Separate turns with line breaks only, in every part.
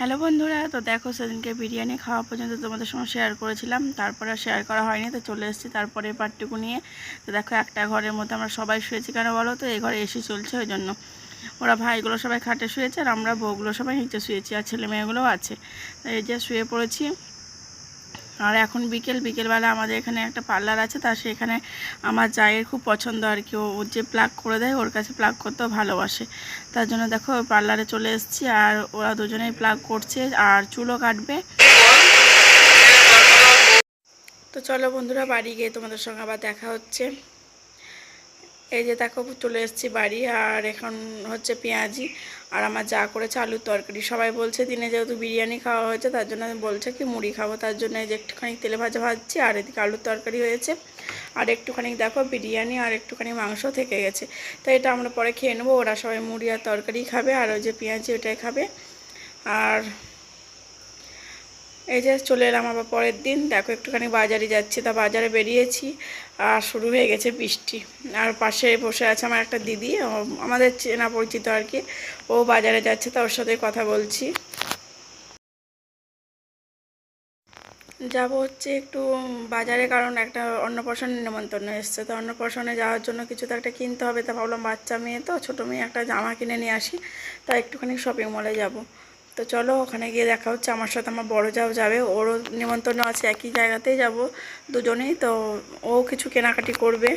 Hello বন্ধুরা, তো দেখো সেদিনকে বিরিয়ানি খাওয়া পর্যন্ত তোমাদের সঙ্গে শেয়ার করেছিলাম, তারপরে শেয়ার করা হয়নি, তো চলে এসেছি তারপরে পার্টটুকু নিয়ে। তো দেখো একটা ঘরের মধ্যে আমরা সবাই শুয়েছি কেন বলো তো? এই ঘরে এসি চলছে, ওই জন্য। ওরা ভাইগুলো সবাই খাটে শুয়েছে আর আমরা বউগুলো সবাই নিচে শুয়েছি আর ছেলে মেয়েগুলোও আছে। এই যে শুয়ে পড়েছি আর এখন বিকেল, বিকেলবেলা আমাদের এখানে একটা পার্লার আছে, তা সেখানে আমার জায়ের খুব পছন্দ আর কি। ও যে প্লাগ করে দেয়, ওর কাছে প্লাগ করতেও ভালোবাসে। তার জন্য দেখো পার্লারে চলে এসেছি আর ওরা দুজনেই প্লাগ করছে আর চুলও কাটবে। তো চলো বন্ধুরা, বাড়ি গিয়ে তোমাদের সঙ্গে আবার দেখা হচ্ছে। এই যে দেখো, চলে এসেছি বাড়ি, আর এখন হচ্ছে পেঁয়াজি, আর আমার যা করেছে আলুর তরকারি। সবাই বলছে দিনে যেহেতু বিরিয়ানি খাওয়া হয়েছে, তার জন্য বলছে কি মুড়ি খাব। তার জন্য এই যে একটুখানি তেলে ভাজা ভাজছি, আর এদিকে আলুর তরকারি হয়েছে। আর একটুখানি দেখো, বিরিয়ানি আর একটুখানি মাংস থেকে গেছে। তো এটা আমরা পরে খেয়ে নেব। ওরা সবাই মুড়ি আর তরকারি খাবে, আর ওই যে পেঁয়াজি ওটাই খাবে। আর এই যে চলে এলাম আবার পরের দিন। দেখো একটুখানি বাজারে যাচ্ছি, তা বাজারে বেরিয়েছি আর শুরু হয়ে গেছে বৃষ্টি। আর পাশে বসে আছে আমার একটা দিদি আমাদের চেনা পরিচিত আর কি। ও বাজারে যাচ্ছে, তা ওর সাথে কথা বলছি। যাব হচ্ছে একটু বাজারে, কারণ একটা অন্নপ্রাশনের নেমন্তন্ন এসছে। তো অন্নপ্রাশনে যাওয়ার জন্য কিছু তো একটা কিনতে হবে। তা ভাবলাম বাচ্চা মেয়ে তো, ছোটো মেয়ে একটা জামা কিনে নিয়ে আসি। তা একটুখানি শপিং মলে যাব। তো চলো ওখানে গিয়ে দেখা হচ্ছে। আমার সাথে আমার বড় যাও যাবে। ওরও নিমন্ত্রণ আছে, একই জায়গাতেই যাব দুজনেই। তো ও কিছু কেনাকাটি করবে।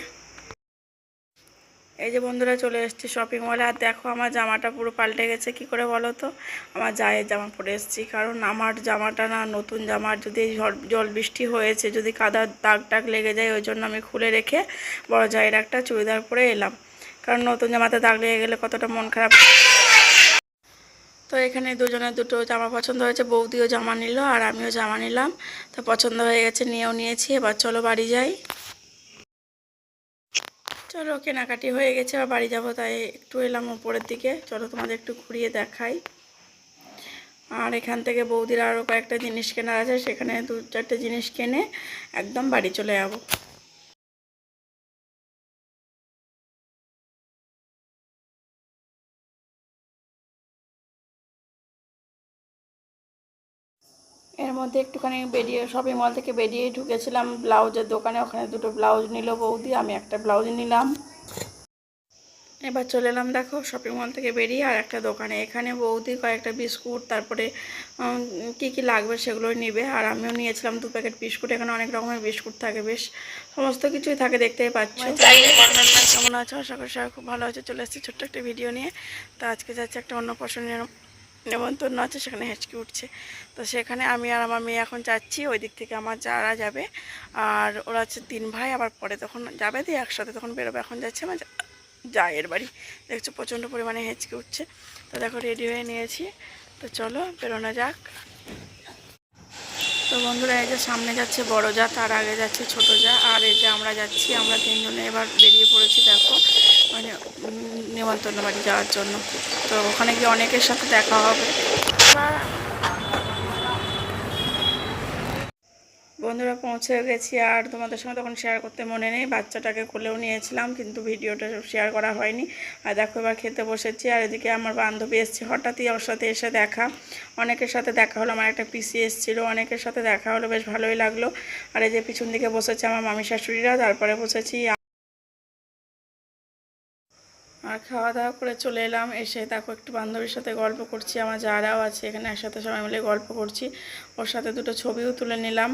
এই যে বন্ধুরা চলে এসেছি শপিং মলে আর দেখো আমার জামাটা পুরো পাল্টে গেছে। কি করে বলো তো? আমার জায়ের জামা পরে এসেছি। কারণ আমার জামাটা না, নতুন জামার যদি জল বৃষ্টি হয়েছে, যদি কাদার দাগ টাগ লেগে যায়, ওই জন্য আমি খুলে রেখে বড় জায়ের একটা চুড়িদার পরে এলাম। কারণ নতুন জামাতে দাগ লেগে গেলে কতটা মন খারাপ তো এখানে দুজনের দুটো জামা পছন্দ হয়েছে, বৌদিও জামা নিল আর আমিও জামা নিলাম। তো পছন্দ হয়ে গেছে, নিয়েও নিয়েছি, এবার চলো বাড়ি যাই। চলো, কেনাকাটি হয়ে গেছে আর বাড়ি যাব, তাই একটু এলাম ওপরের দিকে। চলো তোমাদের একটু ঘুরিয়ে দেখাই। আর এখান থেকে বৌদির আরও কয়েকটা জিনিস কেনার আছে, সেখানে দু চারটে জিনিস কিনে একদম বাড়ি চলে যাব। এর মধ্যে একটুখানি বেরিয়ে শপিং মল থেকে বেরিয়ে ঢুকেছিলাম ব্লাউজের দোকানে। ওখানে দুটো ব্লাউজ নিল বৌদি, আমি একটা ব্লাউজ নিলাম। এবার চলে এলাম দেখো শপিং মল থেকে বেরিয়ে আর একটা দোকানে। এখানে বৌদি কয়েকটা বিস্কুট, তারপরে কি কি লাগবে সেগুলো নেবে। আর আমিও নিয়েছিলাম দু প্যাকেট বিস্কুট। এখানে অনেক রকমের বিস্কুট থাকে, বেশ সমস্ত কিছুই থাকে দেখতেই পাচ্ছ। কেমন আছো? আশা করি সবাই খুব ভালো আছে। চলে এসেছি ছোট্ট একটা ভিডিও নিয়ে। তো আজকে যাচ্ছে একটা অন্য পছন্দের নেমন্তন্ন আছে, সেখানে হেঁচকি উঠছে। তো সেখানে আমি আর আমার মেয়ে এখন যাচ্ছি ওই দিক থেকে আমার যারা যাবে, আর ওরা হচ্ছে তিন ভাই, আবার পরে তখন যাবে দিয়ে একসাথে তখন বেরোবে, এখন যাচ্ছে আমার জায়ের বাড়ি। দেখছ প্রচণ্ড পরিমাণে হেঁচকি উঠছে। তো দেখো রেডি হয়ে নিয়েছি। তো চলো বেরোনো যাক। তো বন্ধুরা, এই যে সামনে যাচ্ছে বড় যা, তার আগে যাচ্ছে ছোট যা, আর এই যে আমরা যাচ্ছি, আমরা তিনজনে এবার বেরিয়ে পড়েছি দেখো মানে নেমন্তন্ন বাড়ি যাওয়ার জন্য। তো ওখানে গিয়ে অনেকের সাথে দেখা হবে। বন্ধুরা পৌঁছে গেছি আর তোমাদের সঙ্গে তখন শেয়ার করতে মনে নেই। বাচ্চাটাকে কোলেও নিয়েছিলাম, কিন্তু ভিডিওটা শেয়ার করা হয়নি। আর দেখো এবার খেতে বসেছি আর এদিকে আমার বান্ধবী এসছে। হঠাৎই ওর সাথে এসে দেখা। অনেকের সাথে দেখা হলো, আমার একটা পিসি এসেছিল, অনেকের সাথে দেখা হলো, বেশ ভালোই লাগল। আর এই যে পিছন দিকে বসেছে আমার মামি শাশুড়িরা, তারপরে বসেছি আর খাওয়া দাওয়া করে চলে এলাম, এসে দেখো একটু বান্ধবীর সাথে গল্প করছি, আমার যারাও আছে এখানে একসাথে সবাই মিলে গল্প করছি। ওর সাথে দুটো ছবিও তুলে নিলাম।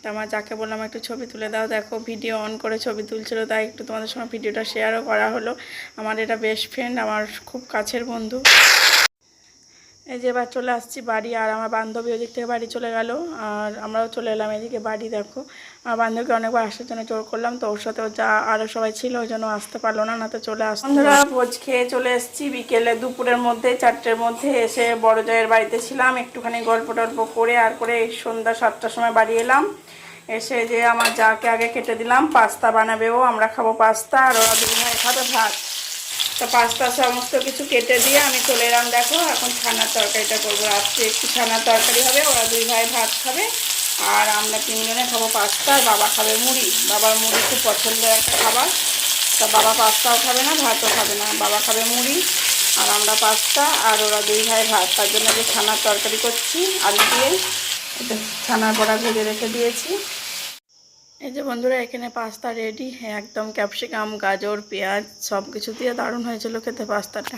তা আমার যাকে বললাম একটু ছবি তুলে দাও, দেখো ভিডিও অন করে ছবি তুলছিল, তাই একটু তোমাদের সঙ্গে ভিডিওটা শেয়ারও করা হলো। আমার এটা বেস্ট ফ্রেন্ড আমার খুব কাছের বন্ধু। এই যে এবার চলে আসছি বাড়ি, আর আমার বান্ধবী ওদিক থেকে বাড়ি চলে গেল, আর আমরাও চলে এলাম এদিকে বাড়ি, দেখো। আমার বান্ধবীকে অনেকবার আসার জন্য জোর করলাম, তো ওর সাথে যা আরও সবাই ছিল, ওই জন্য আসতে পারল না না তো চলে আসতো। বন্ধুরা, ভোজ খেয়ে চলে এসেছি বিকেলে দুপুরের মধ্যে, চারটের মধ্যে এসে বড় জায়ের বাড়িতে ছিলাম, একটুখানি গল্প টল্প করে, আর করে এই সন্ধ্যা সাতটার সময় বাড়ি এলাম। এসে যে আমার যাকে আগে কেটে দিলাম, পাস্তা বানাবেও, আমরা খাব পাস্তা, আর ওরা দুজনে খাবে ভাত তো পাস্তা সমস্ত কিছু কেটে দিয়ে আমি চলে এলাম, দেখো, এখন ছানার তরকারিটা করব। রাত্রে একটু ছানার তরকারি হবে, ওরা দুই ভাই ভাত খাবে, আর আমরা তিনজনে খাব পাস্তা, আর বাবা খাবে মুড়ি। বাবার মুড়ি খুব পছন্দের একটা খাবার। তা বাবা পাস্তাও খাবে না, ভাতও খাবে না, বাবা খাবে মুড়ি, আর আমরা পাস্তা, আর ওরা দুই ভাই ভাত। তার জন্য যে ছানার তরকারি করছি, আলু দিয়ে ছানার বড়া ভেজে রেখে দিয়েছি। এই যে বন্ধুরা, এখানে পাস্তা রেডি হ্যাঁ একদম ক্যাপসিকাম, গাজর, পেঁয়াজ সব কিছু দিয়ে দারুণ হয়েছিল খেতে পাস্তাটা।